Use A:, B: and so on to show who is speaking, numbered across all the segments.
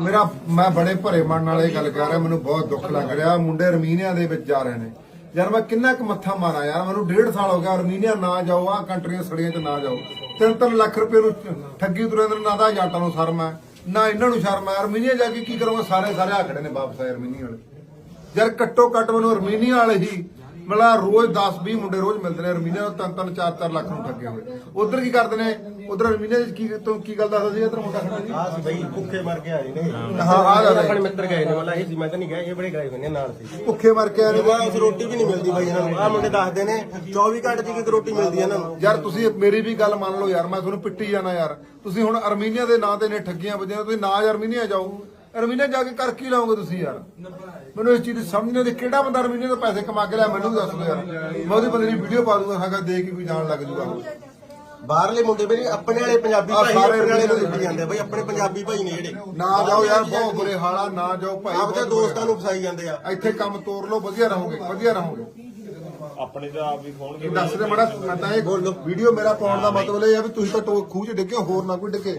A: ਮੇਰਾ ਮੈਂ ਬੜੇ ਭਰੇ ਮਨ ਨਾਲ ਇਹ ਗੱਲ ਕਰ ਰਿਹਾ, ਮੈਨੂੰ ਬਹੁਤ ਦੁੱਖ ਲੱਗ ਰਿਹਾ। ਮੁੰਡੇ ਅਰਮੀਨੀਆ ਦੇ ਵਿੱਚ ਜਾ ਰਹੇ ਨੇ। ਯਾਰ ਮੈਂ ਕਿੰਨਾ ਕੁ ਮੱਥਾ ਮਾਰਾਂ ਯਾਰ, ਮੈਨੂੰ ਡੇਢ ਸਾਲ ਹੋ ਗਿਆ ਅਰਮੀਨੀਆ ਨਾ ਜਾਓ ਆ ਕੰਟਰੀਆਂ ਸੜੀਆਂ 'ਚ ਨਾ ਜਾਓ। ਤਿੰਨ ਤਿੰਨ ਲੱਖ ਰੁਪਏ ਨੂੰ ਠੱਗੀ ਤੁਰੇ ਨਾ ਦਾ ਏਜੰਟਾਂ ਨੂੰ ਸ਼ਰਮ ਹੈ, ਨਾ ਇਹਨਾਂ ਨੂੰ ਸ਼ਰਮ ਹੈ। ਅਰਮੀਨੀਆ ਜਾ ਕੇ ਕੀ ਕਰੂੰਗਾ? ਸਾਰੇ ਸਾਰੇ ਆ ਨੇ ਵਾਪਸ ਆਏ ਰਮੀਨੀਆ ਵਾਲੇ। ਯਾਰ ਘੱਟੋ ਘੱਟ ਮੈਨੂੰ ਅਰਮੀਨੀਆ ਵਾਲੇ ਹੀ ਮਲਾ ਰੋਜ਼ 10 20 ਮੁੰਡੇ ਰੋਜ਼ ਮਿਲਦੇ ਨੇ। ਅਰਮੀਨੀਆ ਤਿੰਨ ਤਿੰਨ, ਚਾਰ ਚਾਰ ਲੱਖ ਨੂੰ ਠੱਗੇ ਹੋਏ। ਉਧਰ ਕੀ ਕਰਦੇ ਨੇ? ਉਧਰ ਅਰਮੀਨੀਆ ਚ ਕੀ ਤੂੰ ਕੀ ਗੱਲ ਦੱਸਦਾ ਸੀ ਇਧਰ ਮੁੰਡਾ ਖੜਾ
B: ਸੀ? ਬਈ ਭੁੱਖੇ ਮਰ ਕੇ ਆਏ ਨੇ।
A: ਹਾਂ। ਆ ਜਾ
B: ਆਪਣੇ ਮਿੱਤਰ ਗਏ ਨੇ ਮਤਲਬ ਇਹ ਸੀ ਮੈਂ ਤਾਂ ਨਹੀਂ ਗਿਆ ਇਹ ਬੜੇ ਗਏ ਹੋਏ ਨੇ ਨਾਲ ਸੀ।
A: ਭੁੱਖੇ ਮਰ ਕੇ ਆ ਰਹੇ ਨੇ।
B: ਉਸ ਰੋਟੀ ਵੀ ਨਹੀਂ ਮਿਲਦੀ ਬਾਈ ਇਹਨਾਂ ਨੂੰ। ਆ ਮੁੰਡੇ ਦੱਸਦੇ ਨੇ 24 ਘੰਟੇ ਦੀ ਇੱਕ ਰੋਟੀ ਮਿਲਦੀ ਹੈ ਇਹਨਾਂ ਨੂੰ।
A: ਯਾਰ ਤੁਸੀਂ ਮੇਰੀ ਵੀ ਗੱਲ ਮੰਨ ਲਓ ਯਾਰ ਮੈਂ ਤੁਹਾਨੂੰ ਪਿੱਟੀ ਜਾਣਾ ਯਾਰ। ਤੁਸੀਂ ਹੁਣ ਅਰਮੀਨੀਆ ਦੇ ਨਾਂ ਤੇ ਨੇ ਠੱਗੀਆਂ ਵੱਜੀਆਂ ਤੁਸੀਂ ਨਾ ਅਰਮੀਨੀਆ ਜਾਓ। ਅਰਮੀਨੀਆ ਜਾ ਕੇ ਕਰ ਕੀ ਲਾਓਗੇ ਤੁਸੀਂ ਯਾਰ? ਮੈਨੂੰ ਇਸ ਚੀਜ਼ ਦੀ ਸਮਝ ਨਹੀਂ ਆਉਂਦੀ ਕਿਹੜਾ ਬੰਦਾ ਅਰਮੀਨੀਆ ਤੋਂ ਪੈਸੇ ਕਮਾ ਕੇ ਲਿਆ ਮੈਨੂੰ ਵੀ ਦੱਸ ਦਿਓ ਯਾਰ। ਮੈਂ ਉਹਦੀ ਬੰਦੇ ਦੀ ਵੀਡੀਓ ਪਾ ਦੂੰਗਾ ਸਾਗਾ ਦੇਖ ਕੇ ਕੋਈ ਜਾਣ ਲੱਗ ਜੂਗਾ।
B: ਬਾਹਰਲੇ ਮੁੰਡੇ ਬਈ ਆਪਣੇ ਵਾਲੇ ਪੰਜਾਬੀ ਭਾਈ ਆਪਣੇ ਵਾਲੇ ਨੂੰ ਦਿੱਤੀ ਜਾਂਦੇ ਆ ਬਈ ਆਪਣੇ ਪੰਜਾਬੀ ਭਾਈ ਨੇ ਜਿਹੜੇ।
A: ਨਾ ਜਾਓ ਯਾਰ ਬਹੁਤ ਬੁਰੇ ਹਾਲਾ ਨਾ ਜਾਓ ਭਾਈ
B: ਆਪਦੇ ਦੋਸਤਾਂ ਨੂੰ ਫਸਾਈ ਜਾਂਦੇ ਆ।
A: ਇੱਥੇ ਕੰਮ ਤੋਰ ਲਓ ਵਧੀਆ ਰਹੋਗੇ ਵਧੀਆ ਰਹੋਗੇ।
C: ਆਪਣੇ ਤਾਂ ਆਪ ਵੀ ਖੋਣਗੇ।
A: ਦੱਸ ਦੇ ਮੜਾ ਮੈਂ ਤਾਂ ਇਹ ਵੀਡੀਓ ਮੇਰਾ ਪਾਉਣ ਦਾ ਮਤਲਬ ਇਹ ਆ ਵੀ ਤੁਸੀਂ ਤਾਂ ਟੋ- ਖੂਹ 'ਚ ਡਿੱਗੇ ਹੋ, ਹੋਰ ਨਾ ਕੋਈ ਡਿੱਗੇ।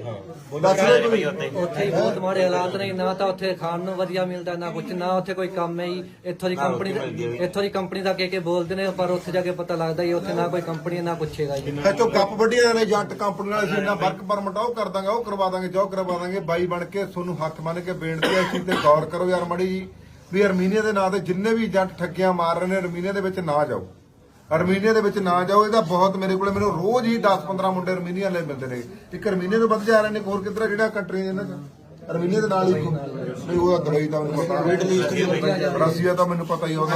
A: ਦੱਸ ਦੇ ਕੋਈ
D: ਉੱਥੇ ਹੀ ਬਹੁਤ ਮਾੜੇ ਹਾਲਾਤ ਨੇ ਨਾ ਤਾਂ ਉੱਥੇ ਖਾਣ ਨੂੰ ਵਧੀਆ ਮਿਲਦਾ ਨਾ ਕੁਝ ਨਾ ਉੱਥੇ ਕੋਈ ਕੰਮ ਹੈ ਹੀ ਇੱਥੋਂ ਦੀ ਕੰਪਨੀ ਇੱਥੋਂ ਦੀ ਕੰਪਨੀ ਦਾ ਕੇ ਕੇ ਬੋਲਦੇ ਨੇ ਪਰ ਉੱਥੇ ਜਾ ਕੇ ਪਤਾ ਲੱਗਦਾ ਹੀ ਉੱਥੇ ਨਾ ਕੋਈ ਕੰਪਨੀ ਨਾ ਕੁਛੇਗਾ ਜੀ।
A: ਇੱਥੋਂ ਕੱਪ ਵੱਡੀਆਂ ਨੇ ਜੱਟ ਕੰਪਨੀ ਨਾਲ ਅਸੀਂ ਇੰਨਾ ਵਰਕ ਪਰਮਿਟ ਉਹ ਕਰ ਦਾਂਗੇ ਉਹ ਕਰਵਾ ਦਾਂਗੇ ਜੋ ਕਰਵਾ ਦਾਂਗੇ। ਬਾਈ ਬਣ ਕੇ ਤੁਹਾਨੂੰ ਹੱਥ ਮੰਨ ਕੇ ਬੇਨਤੀ ਹੈ ਇਸ ਚੀਜ਼ ਤੇ ਗੌਰ ਕਰੋ ਯਾਰ ਮੜੀ ਜੀ। ਵੀ ਅਰਮੀਨੀਆ ਦੇ ਨਾਂ ਤੇ ਜਿੰਨੇ ਵੀ ਜੱਟ ਠੱਗੀਆਂ ਮਾਰ ਰਹੇ ਨੇ, ਅਰਮੀਨੀਆ ਦੇ ਵਿੱਚ ਨਾ ਜਾਓ। ਅਰਮੀਨੀਆ ਦੇ ਵਿੱਚ ਨਾ ਜਾਓ, ਇਹਦਾ ਬਹੁਤ ਮੇਰੇ ਕੋਲੇ ਮੈਨੂੰ ਰੋਜ਼ ਹੀ 10-15 ਮੁੰਡੇ ਅਰਮੀਨੀਆ ਲੈ ਮਿਲਦੇ ਨੇ। ਇੱਕ ਅਰਮੀਨੀਆ ਤੋਂ ਵੱਧ ਜਾ ਰਹੇ ਨੇ ਹੋਰ ਕਿਧਰ ਜਿਹੜਾ ਕੰਟਰੀ ਨੇ ਇਹਨਾਂ ਦਾ ਅਰਮੀਨੀਆ ਦੇ ਨਾਲ ਹੀ ਨਹੀਂ ਉਹਦਾ ਦੁਬਈ ਦਾ ਮੈਨੂੰ ਪਤਾ। ਰਸੀਆ ਤਾਂ ਮੈਨੂੰ ਪਤਾ ਹੀ ਉਹਦਾ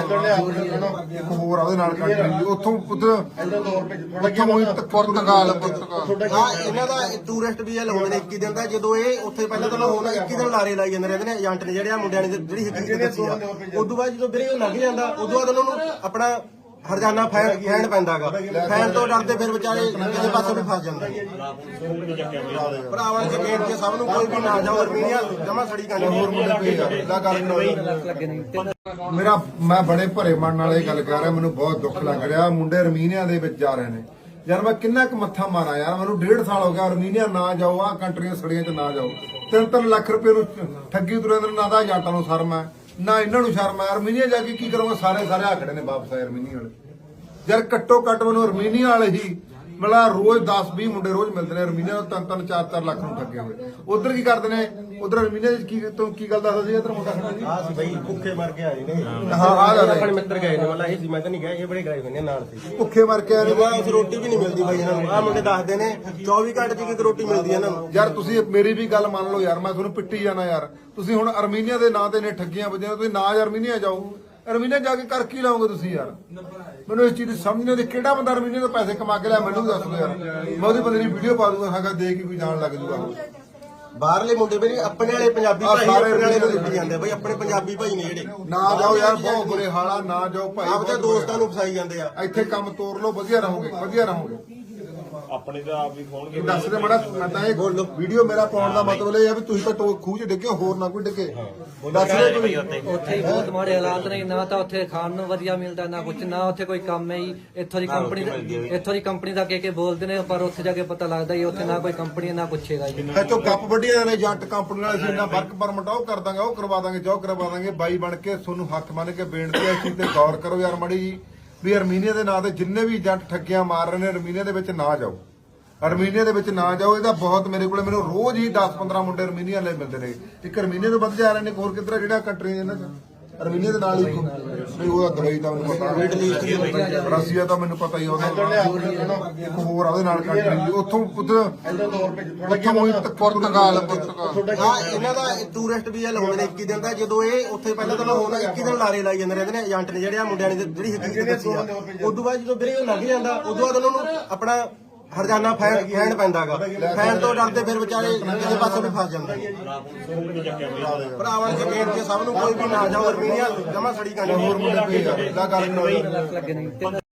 A: ਇੱਕ ਹੋਰ ਆ ਉਹਦੇ ਨਾਲ ਕੰਟਰੀ ਉੱਥੋਂ ਉੱਧਰ ਉੱਥੋਂ ਹੀ ਪੁਰਤਗਾਲ ਪੁਰਤਗਾਲ।
B: ਆ ਇਹਨਾਂ ਦਾ ਟੂਰਿਸਟ ਵੀਜ਼ਾ ਲਾਉਂਦੇ ਨੇ 21 ਦਿਨ ਦਾ ਜਦੋਂ ਇਹ ਉੱਥੇ ਪਹਿਲਾਂ ਤਾਂ ਹੁਣ 21 ਦਿਨ ਲਾਰੇ ਲਾਈ ਜਾਂਦੇ ਰਹਿੰਦੇ ਨੇ ਏਜੰਟ ਨੇ ਜਿਹੜੇ ਆ ਮੁੰਡਿਆਂ ਨੇ ਜਿਹੜੀ ਹਕੀਕਤ ਦੱਸੀ ਆ। ਉਦੋਂ ਬਾਅਦ ਜਦੋਂ ਵੀਰੇ ਉਹ ਲੱਗ ਜਾਂਦਾ ਉਦੋਂ ਬਾਅਦ ਉਹਨਾਂ ਨੂੰ ਆਪਣਾ ਹਰਜਾਨਾ ਫੈਨ ਫੈਨ ਪੈਂਦਾਗਾ। ਫੈਨ ਤੋਂ ਡਰਦੇ ਫਿਰ ਵਿਚਾਰੇ ਕਿਸੇ ਪਾਸੇ ਵੀ ਫਸ ਜਾਂਦੇ। ਭਰਾਵਾਂ ਦੇ ਬੇਨਤੀ ਆ ਸਭ ਨੂੰ ਕੋਈ ਵੀ ਨਾ ਜਾਓ ਅਰਮੀਨੀਆ ਜਮਾ ਸੜੀ ਕਾਂਡੀ
A: ਹੋਰ ਮੁੰਡੇ ਭੇਜ ਦਾ ਗੱਲ ਕਰੋ
D: ਲੱਗੇ ਨਹੀਂ ਤਿੰਨ
A: ਮੇਰਾ ਮੈਂ ਬੜੇ ਭਰੇ ਮਨ ਨਾਲ ਇਹ ਗੱਲ ਕਰ ਰਿਹਾ ਮੈਨੂੰ ਬਹੁਤ ਦੁੱਖ ਲੱਗ ਰਿਹਾ। ਮੁੰਡੇ ਅਰਮੀਨੀਆ ਦੇ ਵਿੱਚ ਜਾ ਰਹੇ ਨੇ। ਯਾਰ ਮੈਂ ਕਿੰਨਾ ਕੁ ਮੱਥਾ ਮਾਰਾਂ ਯਾਰ ਮੈਨੂੰ ਡੇਢ ਸਾਲ ਹੋ ਗਿਆ ਅਰਮੀਨੀਆ ਨਾ ਜਾਓ ਆ ਕੰਟਰੀਆਂ ਸੜੀਆਂ 'ਚ ਨਾ ਜਾਓ। ਤਿੰਨ ਤਿੰਨ ਲੱਖ ਰੁਪਏ ਨੂੰ ਠੱਗੀ ਤੁਰੇ ਨੇ ਨਾ ਦਾ ਏਜੰਟਾਂ ਨੂੰ ਸ਼ਰਮ ਹੈ ਨਾ ਇਹਨਾਂ ਨੂੰ ਸ਼ਰਮ ਆ, ਅਰਮੀਨੀਆ ਜਾ ਕੇ ਕੀ ਕਰੂੰਗਾ? ਸਾਰੇ ਸਾਰੇ ਆ ਨੇ ਵਾਪਸ ਆਏ ਅਰਮੀਨੀਆ ਵਾਲੇ। ਯਾਰ ਘੱਟੋ ਘੱਟ ਮੈਨੂੰ ਅਰਮੀਨੀਆ ਵਾਲੇ ਹੀ ਮਲਾ ਰੋਜ਼ 10 20 ਮੁੰਡੇ ਰੋਜ਼ ਮਿਲਦੇ ਨੇ ਅਰਮੀਨੀਆ ਤੋਂ ਤਿੰਨ ਤਿੰਨ ਚਾਰ ਚਾਰ ਲੱਖ ਨੂੰ ਠੱਗੇ ਹੋਏ। ਉਧਰ ਕੀ ਕਰਦੇ ਨੇ? ਉਧਰ ਅਰਮੀਨੀਆ ਚ ਕੀ ਤੂੰ ਕੀ ਗੱਲ ਦੱਸਦਾ ਸੀ ਇਧਰ ਮੁੰਡਾ? ਖੜਾ ਜੀ
B: ਆ ਸੀ ਬਈ ਭੁੱਖੇ ਮਰ ਕੇ ਆਏ ਨੇ।
A: ਹਾਂ। ਆ ਜਾ
B: ਆਪਣੇ ਮਿੱਤਰ ਗਏ ਨੇ ਮਤਲਬ ਇਹ ਸੀ ਮੈਂ ਤਾਂ ਨਹੀਂ ਗਿਆ ਇਹ ਬੜੇ ਗਏ ਹੋਏ ਨੇ ਨਾਲ ਸੀ।
A: ਭੁੱਖੇ ਮਰ ਕੇ ਆ ਰਹੇ ਨੇ।
B: ਉਸ ਰੋਟੀ ਵੀ ਨਹੀਂ ਮਿਲਦੀ ਬਾਈ ਇਹਨਾਂ ਨੂੰ। ਆ ਮੁੰਡੇ ਦੱਸਦੇ ਨੇ 24 ਘੰਟੇ ਦੀ ਇੱਕ ਰੋਟੀ ਮਿਲਦੀ ਹੈ ਇਹਨਾਂ ਨੂੰ।
A: ਯਾਰ ਤੁਸੀਂ ਮੇਰੀ ਵੀ ਗੱਲ ਮੰਨ ਲਓ ਯਾਰ ਮੈਂ ਤੁਹਾਨੂੰ ਪਿੱਟੀ ਜਾਣਾ ਯਾਰ। ਤੁਸੀਂ ਹੁਣ ਅਰਮੀਨੀਆ ਦੇ ਨਾਂ ਤੇ ਨੇ ਠੱਗੀਆਂ ਵੱਜੀਆਂ ਤੁਸੀਂ ਨਾ ਅਰਮੀਨੀਆ ਜਾਓ। ਅਰਮੀਨੀਆ ਜਾ ਕੇ ਕਰ ਕੀ ਲਾਓਗੇ ਤੁਸੀਂ ਯਾਰ? ਮੈਨੂੰ ਇਸ ਚੀਜ਼ ਦੀ ਸਮਝ ਨਹੀਂ ਆਉਂਦੀ ਕਿਹੜਾ ਬੰਦਾ ਅਰਮੀਨੀਆ ਤੋਂ ਪੈਸੇ ਕਮਾ ਕੇ ਲਿਆ ਮੈਨੂੰ ਵੀ ਦੱਸ ਦਿਓ ਯਾਰ। ਮੈਂ ਉਹਦੀ ਬੰਦੇ ਦੀ ਵੀਡੀਓ ਪਾ ਦੂੰਗਾ ਸਾਗਾ ਦੇਖ ਕੇ ਕੋਈ ਜਾਣ ਲੱਗ ਜੂਗਾ।
B: ਬਾਹਰਲੇ ਮੁੰਡੇ ਬਈ ਆਪਣੇ ਵਾਲੇ ਪੰਜਾਬੀ ਭਾਈ
A: ਸਾਰੇ
B: ਆਪਣੇ ਵਾਲੇ ਨੂੰ ਦਿੱਤੀ ਜਾਂਦੇ ਬਈ ਆਪਣੇ ਪੰਜਾਬੀ ਭਾਈ ਨੇ ਜਿਹੜੇ।
A: ਨਾ ਜਾਓ ਯਾਰ ਬਹੁਤ ਬੁਰੇ ਹਾਲਾ ਨਾ ਜਾਓ ਭਾਈ
B: ਆਪਦੇ ਦੋਸਤਾਂ ਨੂੰ ਫਸਾਈ ਜਾਂਦੇ ਆ।
A: ਇੱਥੇ ਕੰਮ ਤੋਰ ਲਓ ਵਧੀਆ ਰਹੋਗੇ ਵਧੀਆ ਰਹੋਗੇ।
C: ਆਪਣੇ ਤਾਂ ਆਪ ਵੀ ਖੋਣਗੇ
A: ਦੱਸ ਦੇ ਮੜਾ ਮੈਂ ਤਾਂ ਇਹ ਵੀਡੀਓ ਮੇਰਾ ਪਾਉਣ ਦਾ ਮਤਲਬ ਇਹ ਆ ਵੀ ਤੁਸੀਂ ਤਾਂ ਟੋ- ਖੂਹ 'ਚ ਡਿੱਗੇ ਹੋ, ਹੋਰ ਨਾ ਕੋਈ ਡਿੱਗੇ। ਦੱਸ ਦੇ ਕੋਈ?
D: ਉੱਥੇ ਹੀ। ਬਹੁਤ ਮਾੜੇ ਹਾਲਾਤ ਨੇ ਨਾ ਤਾਂ ਉੱਥੇ ਖਾਣ ਨੂੰ ਵਧੀਆ ਮਿਲਦਾ ਨਾ ਕੁਝ ਨਾ ਉੱਥੇ ਕੋਈ ਕੰਮ ਹੈ ਹੀ ਇੱਥੋਂ ਦੀ ਕੰਪਨੀ ਇੱਥੋਂ ਦੀ ਕੰਪਨੀ ਦਾ ਕੇ ਕੇ ਬੋਲਦੇ ਨੇ ਪਰ ਉੱਥੇ ਜਾ ਕੇ ਪਤਾ ਲੱਗਦਾ ਹੀ ਉੱਥੇ ਨਾ ਕੋਈ ਕੰਪਨੀ ਨਾ ਕੁਛੇਗਾ ਜੀ।
A: ਇੱਥੋਂ ਕੱਪ ਵੱਡੀਆਂ ਨੇ ਜੱਟ ਕੰਪਨੀ ਨਾਲ ਅਸੀਂ ਇੰਨਾ ਵਰਕ ਪਰਮਿਟ ਉਹ ਕਰ ਦਾਂਗੇ ਉਹ ਕਰਵਾ ਦਾਂਗੇ ਜੋ ਕਰਵਾ ਦਾਂਗੇ। ਬਾਈ ਬਣ ਕੇ ਤੁਹਾਨੂੰ ਹੱਥ ਮੰਨ ਕੇ ਬੇਨਤੀ ਹੈ ਇਸ ਚੀਜ਼ ਤੇ ਗੌਰ ਕਰੋ ਯਾਰ ਮੜੀ ਜੀ। ਵੀ ਅਰਮੀਨੀਆ ਦੇ ਨਾਂ ਤੇ ਜਿੰਨੇ ਵੀ ਜੱਟ ਠੱਗੀਆਂ ਮਾਰ ਰਹੇ ਨੇ, ਅਰਮੀਨੀਆ ਦੇ ਵਿੱਚ ਨਾ ਜਾਓ। ਅਰਮੀਨੀਆ ਦੇ ਵਿੱਚ ਨਾ ਜਾਓ, ਇਹਦਾ ਬਹੁਤ ਮੇਰੇ ਕੋਲੇ ਮੈਨੂੰ ਰੋਜ਼ ਹੀ 10-15 ਮੁੰਡੇ ਅਰਮੀਨੀਆ ਲੈ ਮਿਲਦੇ ਨੇ। ਇੱਕ ਅਰਮੀਨੀਆ ਤੋਂ ਵੱਧ ਜਾ ਰਹੇ ਨੇ, ਹੋਰ ਕਿਧਰ ਜਿਹੜਾ ਕੰਟਰੀ ਇਹਨਾਂ ਚ? ਅਰਮੀਨੀਆ ਦੇ ਨਾਲ ਹੀ ਨਹੀਂ ਉਹਦਾ ਦੁਬਈ ਦਾ ਮੈਨੂੰ ਪਤਾ ਰਸੀਆ ਤਾਂ ਮੈਨੂੰ ਪਤਾ ਹੀ ਉਹਦਾ ਇੱਕ ਹੋਰ ਆ ਉਹਦੇ ਨਾਲ ਕੰਟਰੀ ਉੱਥੋਂ ਉੱਧਰ ਉੱਥੋਂ ਹੀ ਪੁਰਤਗਾਲ ਪੁਰਤਗਾਲ।
B: ਆ ਇਹਨਾਂ ਦਾ ਟੂਰਿਸਟ ਵੀਜ਼ਾ ਲਾਉਂਦੇ ਨੇ 21 ਦਿਨ ਦਾ। ਜਦੋਂ ਇਹ ਉੱਥੇ ਪਹਿਲਾਂ ਤਾਂ ਹੁਣ 21 ਦਿਨ ਲਾਰੇ ਲਾਈ ਜਾਂਦੇ ਰਹਿੰਦੇ ਨੇ ਏਜੰਟ ਨੇ ਜਿਹੜੇ ਆ ਮੁੰਡਿਆਂ ਨੇ ਜਿਹੜੀ ਹਕੀਕਤ ਦੱਸੀ ਆ। ਉਦੋਂ ਬਾਅਦ ਜਦੋਂ ਵੀਰੇ ਉਹ ਲੱਗ ਜਾਂਦਾ ਉਦੋਂ ਬਾਅਦ ਉਹਨਾਂ ਨੂੰ ਆਪਣਾ ਹਰਜਾਨਾ ਫੈਨ ਫੈਨ ਪੈਂਦਾਗਾ। ਫੈਨ ਤੋਂ ਡਰਦੇ ਫਿਰ ਵਿਚਾਰੇ ਕਿਸੇ ਪਾਸੇ ਵੀ ਫਸ ਜਾਂਦੇ। ਭਰਾਵਾਂ ਦੇ ਬੇਨਤੀ ਆ ਸਭ ਨੂੰ ਕੋਈ ਵੀ ਨਾ ਜਾਓ ਅਰਮੀਨੀਆ ਜਮਾ ਸੜੀ ਕਾਂਡੀ
A: ਹੋਰ ਮੁੰਡੇ ਭੇਜ ਦਾ ਗੱਲ ਕਰੋ
D: ਲੱਗੇ ਨਹੀਂ। ਤਿੰਨ